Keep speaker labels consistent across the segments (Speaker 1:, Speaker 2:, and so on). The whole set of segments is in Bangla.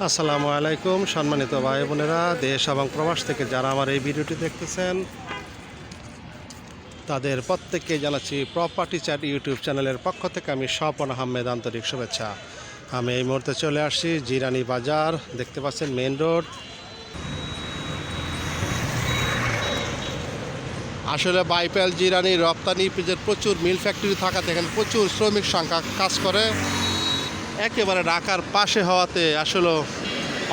Speaker 1: আসসালামু আলাইকুম, সম্মানিত ভাই বোনেরা, দেশ এবং প্রবাস থেকে যারা আমার এই ভিডিওটি দেখতেছেন, তাদের প্রত্যেককে জানাচ্ছি প্রপার্টি চ্যাট ইউটিউব চ্যানেলের পক্ষ থেকে আমি স্বপন আহমেদ আন্তরিক শুভেচ্ছা। আমি এই মুহূর্তে চলে আসছি জিরানি বাজার, দেখতে পাচ্ছেন মেন রোড। আসলে বাইপেল জিরানি রপ্তানি পেঁয়াজের প্রচুর মিল ফ্যাক্টরি থাকাতে এখানে প্রচুর শ্রমিক সংখ্যা কাজ করে। একেবারে ঢাকার পাশে হওয়াতে আসলে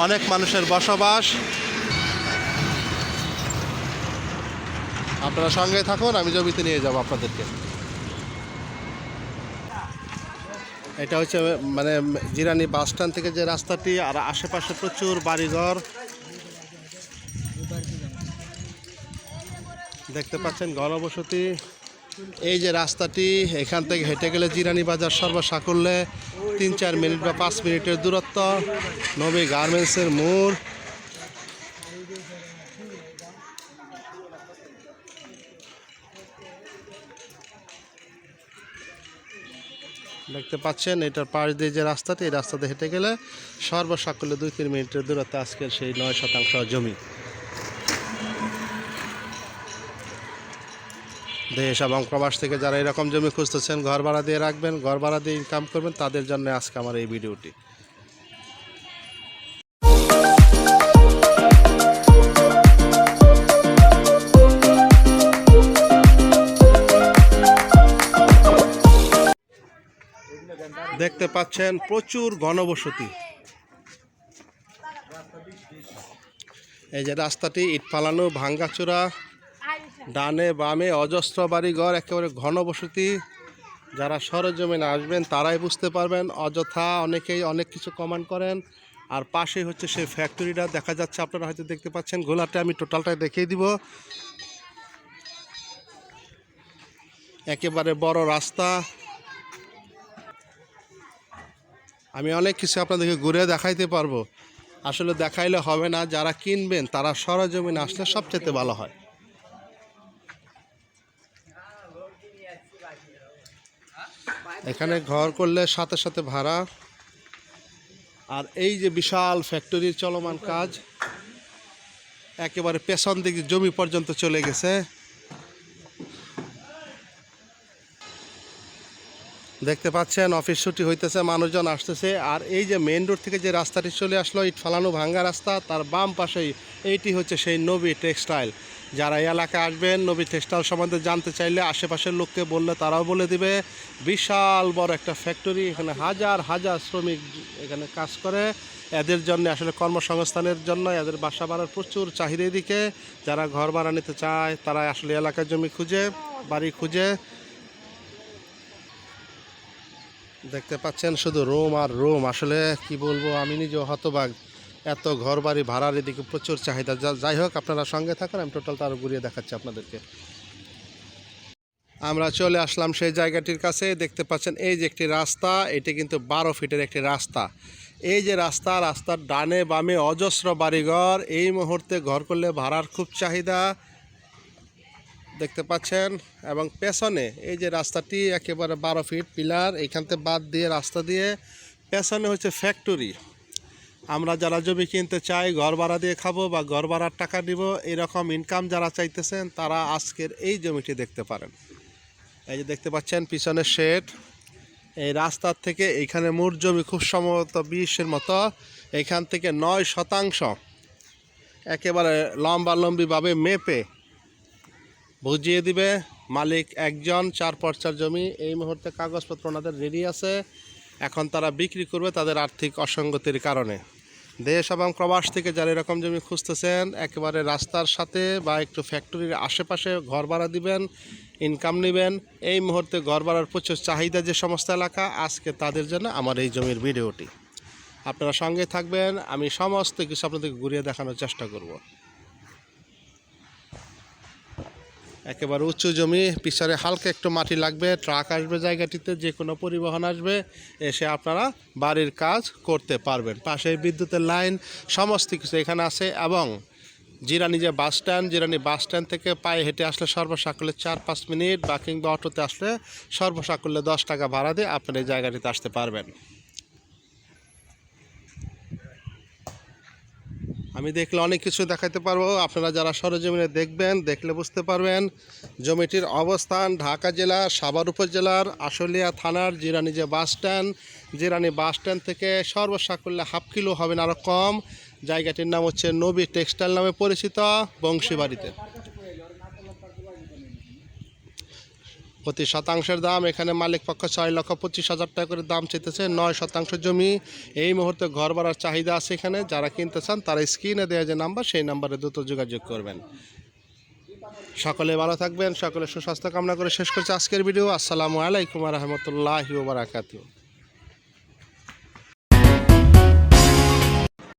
Speaker 1: অনেক মানুষের বসবাস। আপনারা সঙ্গে থাকুন, আমি জমিতে নিয়ে যাব আপনাদেরকে। এটা হচ্ছে মানে জিরানি বাস স্ট্যান্ড থেকে যে রাস্তাটি, আর আশেপাশে প্রচুর বাড়িঘর। দেখতে পাচ্ছেন, ঘনবসতি। এই যে রাস্তাটি, এখান থেকে হেঁটে গেলে জিরানি বাজার সর্বসাকুল্যে তিন চার মিনিট বা পাঁচ মিনিটের দূরত্ব। নবী গার্মেন্টসের মোড়। দেখতে পাচ্ছেন, এটার পাশ দিয়ে যে রাস্তাটি, এই রাস্তাতে হেঁটে গেলে সর্বসাকুল্যে দুই তিন মিনিটের দূরত্বে আজকের সেই নয় শতাংশ জমি। দেশ এবং প্রবাস থেকে যারা এরকম জমি খুঁজতেছেন, ঘর ভাড়া দিয়ে রাখবেন, ঘর ভাড়া দিয়ে ইনকাম করবেন, তাদের জন্য আজকে আমার এই ভিডিওটি। দেখতে পাচ্ছেন প্রচুর ঘনবসতি। এই যে রাস্তাটি ইট ফালানো ভাঙ্গাচোরা ডানে বামে অজস্র বাড়িঘর, একেবারে ঘনবসতি যারা সরজমিনে আসবেন, তারাই বুঝতে পারবেন, অযথা অনেকেই অনেক কিছু কমান্ড করেন। আর পাশে হচ্ছে সেই ফ্যাক্টরিটা দেখা যাচ্ছে আপনারা হয়তো দেখতে পাচ্ছেন গোলাটা আমি টোটালটাই দেখিয়ে দিব। একেবারে বড় রাস্তা। আমি অনেক কিছু আপনাদেরকে ঘুরে দেখাইতে পারব। আসলে দেখাইলে হবে না, যারা কিনবেন, তারা সরজমিনে আসলে সবচেয়ে ভালো হয়। এখানে ঘর করলে সাথে সাথে ভাড়া। আর এই যে বিশাল ফ্যাক্টরির চলমান কাজ, একেবারে পেছন দিকে জমি পর্যন্ত চলে গেছে। দেখতে পাচ্ছেন, অফিস ছুটি হইতেছে, মানুষজন আসতেছে। আর এই যে মেন রোড থেকে যে রাস্তাটি চলে আসলো ইট ফালানো ভাঙ্গা রাস্তা, তার বাম পাশেই এইটি হচ্ছে সেই নবী টেক্সটাইল যারা এই এলাকায় আসবেন, নবী টেক্সটাইল সম্বন্ধে জানতে চাইলে আশেপাশের লোককে বললে তারাও বলে দিবে। বিশাল বড় একটা ফ্যাক্টরি এখানে হাজার হাজার শ্রমিক এখানে কাজ করে। এদের জন্য আসলে কর্মসংস্থানের জন্য এদের বাসা বাড়ার প্রচুর চাহিদা এদিকে। যারা ঘর ভাড়া নিতে চায় তারা আসলে এলাকার জমি খুঁজে, বাড়ি খুঁজে। দেখতে পাচ্ছেন শুধু রোম আর রোম। আসলে কি বলব, আমি নিজে হতবাগ এত ঘর বাড়ি ভাড়ার এদিকে প্রচুর চাহিদা। যাই হোক, আপনারা সঙ্গে থাকুন, আমি টোটালটা আরও ঘুরিয়ে দেখাচ্ছি আপনাদেরকে। আমরা চলে আসলাম সেই জায়গাটির কাছে। দেখতে পাচ্ছেন এই যে একটি রাস্তা, এটি কিন্তু বারো ফিটের একটি রাস্তা। এই যে রাস্তা, রাস্তার ডানে বামে অজস্র বাড়িঘর। এই মুহূর্তে ঘর করলে ভাড়ার খুব চাহিদা। দেখতে পাচ্ছেন, এবং পেছনে এই যে রাস্তাটি একেবারে বারো ফিট পিলার এইখান থেকে বাদ দিয়ে রাস্তা দিয়ে পেছনে হচ্ছে ফ্যাক্টরি আমরা যারা জমি কিনতে চাই, ঘর ভাড়া দিয়ে খাব বা ঘর ভাড়ার টাকা নিব, এরকম ইনকাম যারা চাইতেছেন, তারা আজকের এই জমিটি দেখতে পারেন। এই যে দেখতে পাচ্ছেন, পিছনের শেড এই রাস্তার থেকে এইখানে মোট জমি খুব সম্ভবত বিশের মতো এইখান থেকে নয় শতাংশ। একেবারে লম্বালম্বিভাবে মেপে বুঝিয়ে দিবে মালিক একজন, চার পর্চার জমি। এই মুহূর্তে কাগজপত্র ওনাদের রেডি আছে। এখন তারা বিক্রি করবে তাদের আর্থিক অসঙ্গতির কারণে। দেশ এবং প্রবাস থেকে যারা এরকম জমি খুঁজতেছেন, একেবারে রাস্তার সাথে বা একটু ফ্যাক্টরির আশেপাশে ঘর ভাড়া দিবেন ইনকাম নেবেন, এই মুহূর্তে ঘর ভাড়ার প্রচুর চাহিদা যে সমস্ত এলাকা, আজকে তাদের জন্য আমার এই জমির ভিডিওটি। আপনারা সঙ্গে থাকবেন, আমি সমস্ত কিছু আপনাদেরকে ঘুরিয়ে দেখানোর চেষ্টা করব। একেবারে উঁচু জমি, পিছনে হালকা একটু মাটি লাগবে, ট্রাক আসবে জায়গাটিতে যে কোনো পরিবহন আসবে, এসে আপনারা বাড়ির কাজ করতে পারবেন। পাশে বিদ্যুতের লাইন, সমস্ত কিছু এখানে আছে এবং জিরানি যে bus stand, Zirani bus stand থেকে পায়ে হেঁটে আসলে সর্বসাকুল্যে চার পাঁচ মিনিট বা কিংবা অটোতে আসলে সর্বসাকুল্যে দশ টাকা ভাড়া দিয়ে আপনার এই জায়গাটিতে আসতে পারবেন। আমি দেখলে অনেক কিছু দেখাতে পারব। আপনারা যারা সরজমিনে দেখবেন, দেখলে বুঝতে পারবেন জমিটির অবস্থান ঢাকা জেলা, সাভার উপজেলার আশুলিয়া থানার জিরানি যে bus stand. Zirani bus stand থেকে সর্বসা করলে হাফ কিলো হবেন আরও কম। জায়গাটির নাম হচ্ছে নবী টেক্সটাইল নামে পরিচিত বংশীবাড়িতে। প্রতি শতাংশের দাম এখানে মালিক পক্ষ ছয় লক্ষ পঁচিশ হাজার টাকা করে দাম চেতেছে নয় শতাংশ জমি। এই মুহূর্তে ঘর ভাড়ার চাহিদা আছে এখানে। যারা কিনতে চান, তারা স্ক্রিনে দেওয়া যে নাম্বার, সেই নাম্বারে দ্রুত যোগাযোগ করবেন। সকলে ভালো থাকবেন, সকলে সুস্বাস্থ্য কামনা করে শেষ করছে আজকের ভিডিও। আসসালামু আলাইকুম রহমতুল্লাহ ওবরাকাতু